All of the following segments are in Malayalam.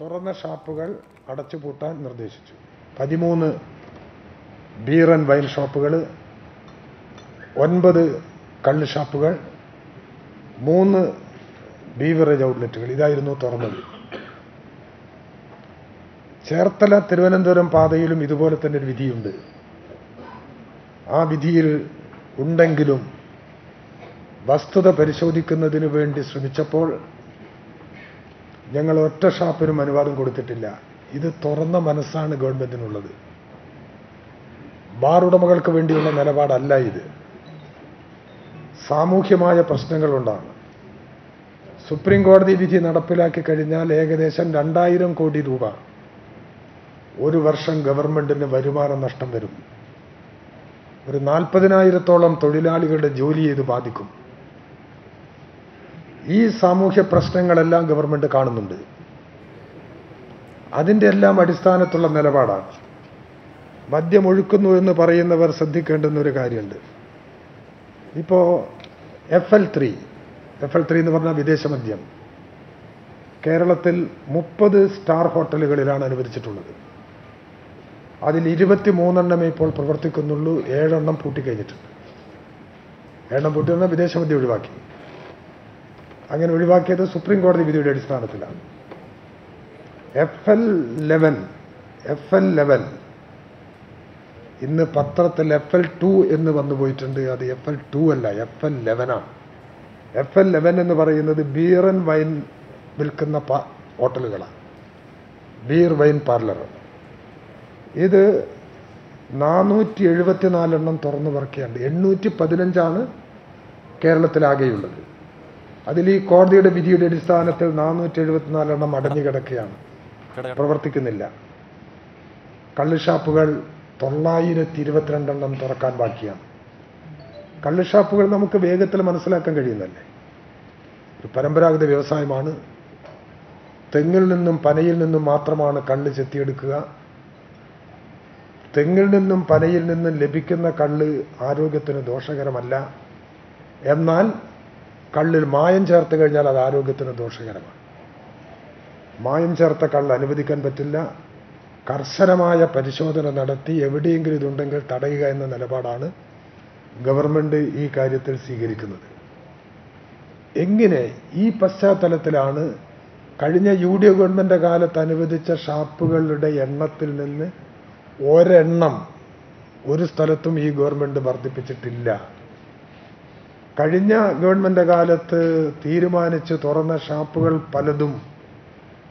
തുറന്ന ഷാപ്പുകൾ അടച്ചുപൂട്ടാൻ നിർദ്ദേശിച്ചു. പതിമൂന്ന് ബീർ ആൻഡ് വൈൻ ഷോപ്പുകൾ ഒൻപത് കള്ള് ഷാപ്പുകൾ മൂന്ന് ബീവറേജ് ഔട്ട്ലെറ്റുകൾ ഇതായിരുന്നു തുറന്നത്. ചേർത്തല തിരുവനന്തപുരം പാതയിലും ഇതുപോലെ തന്നെ ഒരു വിധിയുണ്ട്. ആ വിധിയിൽ ഉണ്ടെങ്കിലും വസ്തുത പരിശോധിക്കുന്നതിന് വേണ്ടി ശ്രമിച്ചപ്പോൾ ഞങ്ങൾ ഒറ്റ ഷാപ്പിനും അനുവാദം കൊടുത്തിട്ടില്ല. ഇത് തുറന്ന മനസ്സാണ് ഗവൺമെന്റിനുള്ളത്. ബാർ ഉടമകൾക്ക് വേണ്ടിയുള്ള നിലപാടല്ല ഇത്. സാമൂഹ്യമായ പ്രശ്നങ്ങളുണ്ടാണ്. സുപ്രീം കോടതി വിധി നടപ്പിലാക്കി കഴിഞ്ഞാൽ ഏകദേശം രണ്ടായിരം കോടി രൂപ. ഒരു വർഷം ഗവൺമെന്റിന് വരുമാന നഷ്ടം വരും. ഒരു നാൽപ്പതിനായിരത്തോളം തൊഴിലാളികളുടെ ജോലിയെ ഇത് ബാധിക്കും. ഈ സാമൂഹ്യ പ്രശ്നങ്ങളെല്ലാം ഗവൺമെന്റ് കാണുന്നുണ്ട്. അതിന്റെ എല്ലാം അടിസ്ഥാനത്തുള്ള നിലപാടാണ്. മദ്യം ഒഴുക്കുന്നു എന്ന് പറയുന്നവർ ശ്രദ്ധിക്കേണ്ടുന്ന ഒരു കാര്യമുണ്ട്. ഇപ്പോൾ F L three F L three എന്ന് പറഞ്ഞാൽ വിദേശ മദ്യം. കേരളത്തിൽ മുപ്പത് സ്റ്റാർ ഹോട്ടലുകളിലാണ് അനുവദിച്ചിട്ടുള്ളത്. അതിൽ ഇരുപത്തി മൂന്നെണ്ണമേ ഇപ്പോൾ പ്രവർത്തിക്കുന്നുള്ളൂ ഏഴെണ്ണം പൂട്ടിക്കഴിഞ്ഞിട്ടുണ്ട്. ഏഴെണ്ണം പൂട്ടി വന്നാൽ വിദേശ മദ്യം ഒഴിവാക്കി. അങ്ങനെ ഒഴിവാക്കിയത് സുപ്രീം കോടതി വിധിയുടെ അടിസ്ഥാനത്തിലാണ്. F L eleven F L eleven. ഇന്ന് പത്രത്തിൽ എഫ് എൽ ടു എന്ന് വന്നു പോയിട്ടുണ്ട്. അത് എഫ് എൽ ടു അല്ല എഫ് എൽ ലെവനാണ് എഫ് എൽ ലെവൻ എന്ന് പറയുന്നത് ബിയർ ആൻഡ് വൈൻ വിൽക്കുന്ന ഹോട്ടലുകളാണ്. Beer wine parlour. ഇത് നാനൂറ്റി എഴുപത്തിനാലെണ്ണം തുറന്നു പറക്കുകയുണ്ട് എണ്ണൂറ്റി പതിനഞ്ചാണ് കേരളത്തിലാകെയുള്ളത്. അതിൽ ഈ കോടതിയുടെ വിധിയുടെ അടിസ്ഥാനത്തിൽ നാനൂറ്റി എഴുപത്തിനാലെണ്ണം അടഞ്ഞു കിടക്കുകയാണ്. പ്രവർത്തിക്കുന്നില്ല. കള്ളുഷാപ്പുകൾ തൊള്ളായിരത്തി ഇരുപത്തിരണ്ടെണ്ണം തുറക്കാൻ ബാക്കിയാണ്. കള്ള് ഷാപ്പുകൾ നമുക്ക് വേഗത്തിൽ മനസ്സിലാക്കാൻ കഴിയുന്നല്ലേ ഒരു പരമ്പരാഗത വ്യവസായമാണ്. തെങ്ങിൽ നിന്നും പനയിൽ നിന്നും മാത്രമാണ് കള്ള് ചെത്തിയെടുക്കുക. തെങ്ങിൽ നിന്നും പനയിൽ നിന്നും ലഭിക്കുന്ന കള്ള് ആരോഗ്യത്തിന് ദോഷകരമല്ല. എന്നാൽ കള്ളിൽ മായം ചേർത്ത് കഴിഞ്ഞാൽ അത് ആരോഗ്യത്തിന് ദോഷകരമാണ്. മായം ചേർത്ത കള്ള് അനുവദിക്കാൻ പറ്റില്ല. കർശനമായ പരിശോധന നടത്തി എവിടെയെങ്കിലും ഇതുണ്ടെങ്കിൽ തടയുക എന്ന നിലപാടാണ് ഗവൺമെന്റ് ഈ കാര്യത്തിൽ സ്വീകരിക്കുന്നത്. എങ്ങനെ ഈ പശ്ചാത്തലത്തിലാണ് കഴിഞ്ഞ യു ഡി എഫ് ഗവൺമെന്റ് കാലത്ത് അനുവദിച്ച ഷാപ്പുകളുടെ എണ്ണത്തിൽ നിന്ന് ഒരെണ്ണം ഒരു സ്ഥലത്തും ഈ ഗവൺമെന്റ് വർദ്ധിപ്പിച്ചിട്ടില്ല. കഴിഞ്ഞ ഗവൺമെന്റ് കാലത്ത് തീരുമാനിച്ച് തുറന്ന ഷാപ്പുകൾ പലതും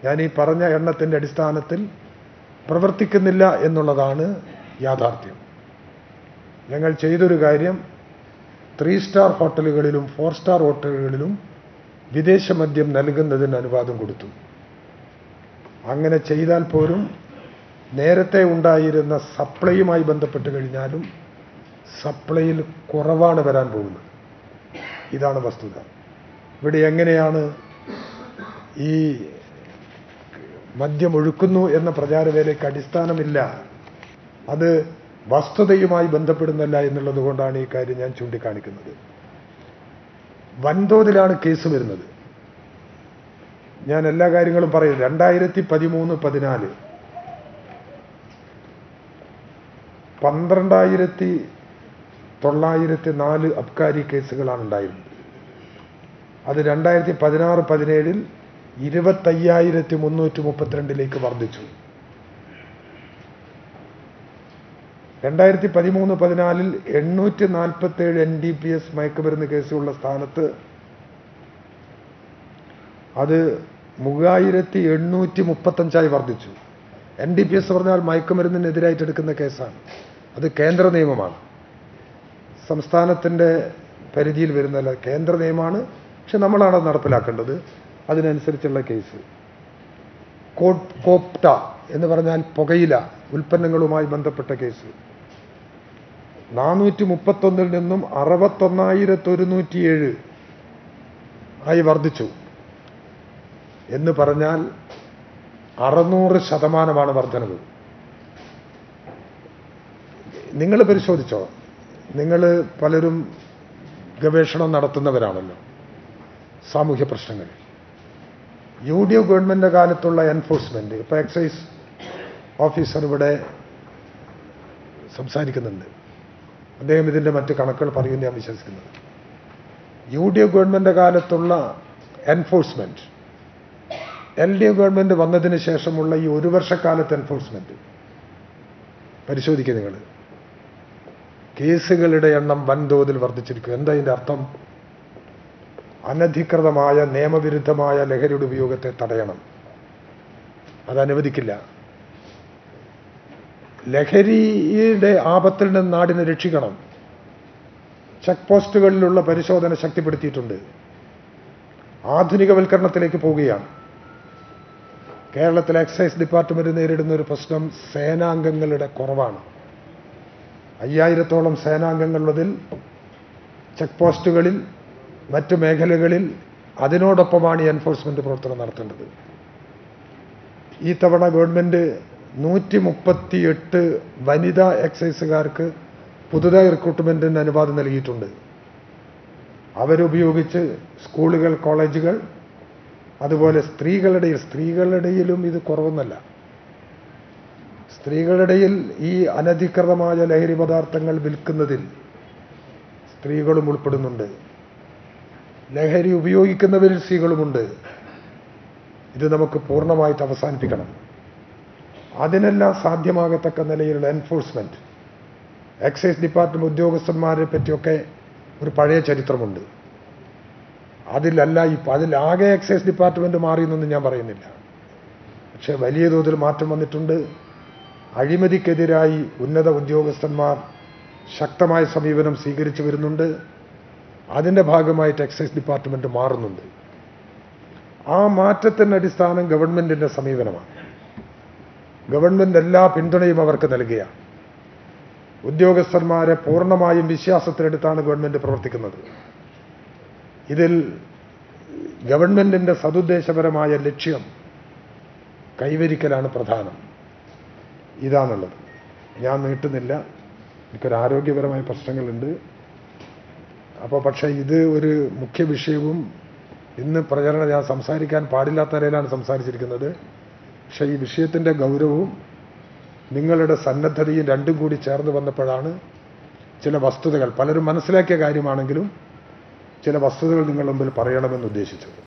ഞാൻ ഈ പറഞ്ഞ എണ്ണത്തിന്റെ അടിസ്ഥാനത്തിൽ പ്രവർത്തിക്കുന്നില്ല എന്നുള്ളതാണ് യാഥാർത്ഥ്യം. ഞങ്ങൾ ചെയ്തൊരു കാര്യം ത്രീ സ്റ്റാർ ഹോട്ടലുകളിലും ഫോർ സ്റ്റാർ ഹോട്ടലുകളിലും വിദേശ മദ്യം നൽകുന്നതിന് അനുവാദം കൊടുത്തു. അങ്ങനെ ചെയ്താൽ പോലും നേരത്തെ ഉണ്ടായിരുന്ന സപ്ലൈയുമായി ബന്ധപ്പെട്ട് കഴിഞ്ഞാലും സപ്ലൈയിൽ കുറവാണ് വരാൻ പോകുന്നത്. ഇതാണ് വസ്തുത. ഇവിടെ എങ്ങനെയാണ് ഈ മദ്യം ഒഴുക്കുന്നു എന്ന പ്രചാരവേലയ്ക്ക് അടിസ്ഥാനമില്ല. അത് വസ്തുതയുമായി ബന്ധപ്പെടുന്നില്ല എന്നുള്ളത് കൊണ്ടാണ് ഈ കാര്യം ഞാൻ ചൂണ്ടിക്കാണിക്കുന്നത്. വൻതോതിലാണ് കേസ് വരുന്നത്. ഞാൻ എല്ലാ കാര്യങ്ങളും പറയും. രണ്ടായിരത്തി പതിമൂന്ന് പതിനാല്. പന്ത്രണ്ടായിരത്തി തൊള്ളായിരത്തി നാല് അബ്കാരി കേസുകളാണ് ഉണ്ടായിരുന്നത് അത് രണ്ടായിരത്തി പതിനാറ് പതിനേഴിൽ ഇരുപത്തയ്യായിരത്തി മുന്നൂറ്റി മുപ്പത്തിരണ്ടിലേക്ക് വർദ്ധിച്ചു. രണ്ടായിരത്തി പതിമൂന്ന് പതിനാലിൽ എണ്ണൂറ്റി നാൽപ്പത്തേഴ് എൻ ഡി പി എസ് മയക്കുമരുന്ന് കേസുള്ള സ്ഥാനത്ത് അത് മൂവായിരത്തി എണ്ണൂറ്റി മുപ്പത്തഞ്ചായി വർദ്ധിച്ചു. എൻ ഡി പി എസ് പറഞ്ഞാൽ മയക്കുമരുന്നിനെതിരായിട്ട് എടുക്കുന്ന കേസാണ്. അത് കേന്ദ്ര നിയമമാണ്. സംസ്ഥാനത്തിന്റെ പരിധിയിൽ വരുന്നതല്ല കേന്ദ്ര നിയമമാണ്. പക്ഷെ നമ്മളാണ് അത് നടപ്പിലാക്കേണ്ടത്. അതിനനുസരിച്ചുള്ള കേസ്. കോപ്റ്റ എന്ന് പറഞ്ഞാൽ പുകയില ഉൽപ്പന്നങ്ങളുമായി ബന്ധപ്പെട്ട കേസ്. നാനൂറ്റി മുപ്പത്തൊന്നിൽ നിന്നും അറുപത്തൊന്നായിരത്തി ഒരുന്നൂറ്റിയേഴ് ആയി വർദ്ധിച്ചു. എന്ന് പറഞ്ഞാൽ അറുന്നൂറ് ശതമാനമാണ് വർധനവ്. നിങ്ങൾ പരിശോധിച്ചോ? നിങ്ങൾ പലരും ഗവേഷണം നടത്തുന്നവരാണല്ലോ. സാമൂഹ്യ പ്രശ്നങ്ങളിൽ യു ഡി എഫ് ഗവൺമെന്റ് കാലത്തുള്ള എൻഫോഴ്സ്മെന്റ് ഇപ്പോൾ എക്സൈസ് ഓഫീസർ ഇവിടെ സംസാരിക്കുന്നുണ്ട്. അദ്ദേഹം ഇതിന്റെ മറ്റ് കണക്കുകൾ പറയുമെന്ന് ഞാൻ വിശ്വസിക്കുന്നത് യു ഡി എഫ് ഗവൺമെന്റ് കാലത്തുള്ള enforcement L D F government വന്നതിന് ശേഷമുള്ള ഈ ഒരു വർഷക്കാലത്തെ എൻഫോഴ്സ്മെന്റ് പരിശോധിക്കുക നിങ്ങൾ കേസുകളുടെ എണ്ണം വൻതോതിൽ വർദ്ധിച്ചിരിക്കും എന്താ ഇതിന്റെ അർത്ഥം? അനധികൃതമായ നിയമവിരുദ്ധമായ ലഹരിയുടെ ഉപയോഗത്തെ തടയണം. അത് അനുവദിക്കില്ല. ലഹരിയുടെ ആപത്തിൽ നിന്ന് നാടിനെ രക്ഷിക്കണം. ചെക്ക് പോസ്റ്റുകളിലുള്ള പരിശോധന ശക്തിപ്പെടുത്തിയിട്ടുണ്ട്. ആധുനികവൽക്കരണത്തിലേക്ക് പോവുകയാണ്. കേരളത്തിലെ എക്സൈസ് ഡിപ്പാർട്ട്മെന്റ് നേരിടുന്ന ഒരു പ്രശ്നം സേനാംഗങ്ങളുടെ കുറവാണ്. അയ്യായിരത്തോളം സേനാംഗങ്ങളുള്ളതിൽ ചെക്ക് പോസ്റ്റുകളിൽ മറ്റു മേഖലകളിൽ അതിനോടൊപ്പമാണ് ഈ എൻഫോഴ്സ്മെന്റ് പ്രവർത്തനം നടത്തേണ്ടത്. ഈ തവണ ഗവൺമെന്റ് നൂറ്റി മുപ്പത്തിയെട്ട് വനിതാ എക്സൈസുകാർക്ക് പുതുതായി റിക്രൂട്ട്മെന്റിന് അനുവാദം നൽകിയിട്ടുണ്ട്. അവരുപയോഗിച്ച് സ്കൂളുകൾ കോളേജുകൾ അതുപോലെ സ്ത്രീകളുടെ സ്ത്രീകളുടെയിലും ഇത് കുറവൊന്നല്ല. സ്ത്രീകളുടെയിൽ ഈ അനധികൃതമായ ലഹരി പദാർത്ഥങ്ങൾ വിൽക്കുന്നതിൽ സ്ത്രീകളും ഉൾപ്പെടുന്നുണ്ട്. ലഹരി ഉപയോഗിക്കുന്നവരിൽ സ്ത്രീകളുമുണ്ട്. ഇത് നമുക്ക് പൂർണമായിട്ട് അവസാനിപ്പിക്കണം. അതിനെല്ലാം സാധ്യമാകത്തക്ക നിലയിലുള്ള എൻഫോഴ്സ്മെന്റ് എക്സൈസ് ഡിപ്പാർട്ട്മെന്റ് ഉദ്യോഗസ്ഥന്മാരെ പറ്റിയൊക്കെ ഒരു പഴയ ചരിത്രമുണ്ട്. അതിലല്ല ഇപ്പം അതിലാകെ എക്സൈസ് ഡിപ്പാർട്ട്മെന്റ് മാറിയെന്നൊന്നും ഞാൻ പറയുന്നില്ല. പക്ഷേ വലിയ തോതിൽ മാറ്റം വന്നിട്ടുണ്ട്. അഴിമതിക്കെതിരായി ഉന്നത ഉദ്യോഗസ്ഥന്മാർ ശക്തമായ സമീപനം സ്വീകരിച്ചു വരുന്നുണ്ട്. അതിന്റെ ഭാഗമായിട്ട് എക്സൈസ് ഡിപ്പാർട്ട്മെന്റ് മാറുന്നുണ്ട്. ആ മാറ്റത്തിന്റെ അടിസ്ഥാനം ഗവൺമെന്റിന്റെ സമീപനമാണ്. ഗവൺമെന്റ് എല്ലാ പിന്തുണയും അവർക്ക് നൽകുകയാണ്. ഉദ്യോഗസ്ഥന്മാരെ പൂർണമായും വിശ്വാസത്തിലെടുത്താണ് ഗവൺമെന്റ് പ്രവർത്തിക്കുന്നത്. ഇതിൽ ഗവൺമെന്റിന്റെ സതുദ്ദേശപരമായ ലക്ഷ്യം കൈവരിക്കലാണ് പ്രധാനം. ഇതാണുള്ളത്. ഞാൻ നീട്ടുന്നില്ല. എനിക്കൊരു ആരോഗ്യപരമായ പ്രശ്നങ്ങളുണ്ട്. അപ്പോൾ പക്ഷേ ഇത് ഒരു മുഖ്യ വിഷയവും ഇന്ന് പ്രചരണം ഞാൻ സംസാരിക്കാൻ പാടില്ലാത്ത നിലയിലാണ് സംസാരിച്ചിരിക്കുന്നത്. പക്ഷേ ഈ വിഷയത്തിന്റെ ഗൗരവവും നിങ്ങളുടെ സന്നദ്ധതയും രണ്ടും കൂടി ചേർന്ന് വന്നപ്പോഴാണ് ചില വസ്തുതകൾ പലരും മനസ്സിലാക്കിയ കാര്യമാണെങ്കിലും ചില വസ്തുതകൾ നിങ്ങളുടെ മുമ്പിൽ പറയണമെന്ന് ഉദ്ദേശിച്ചത്.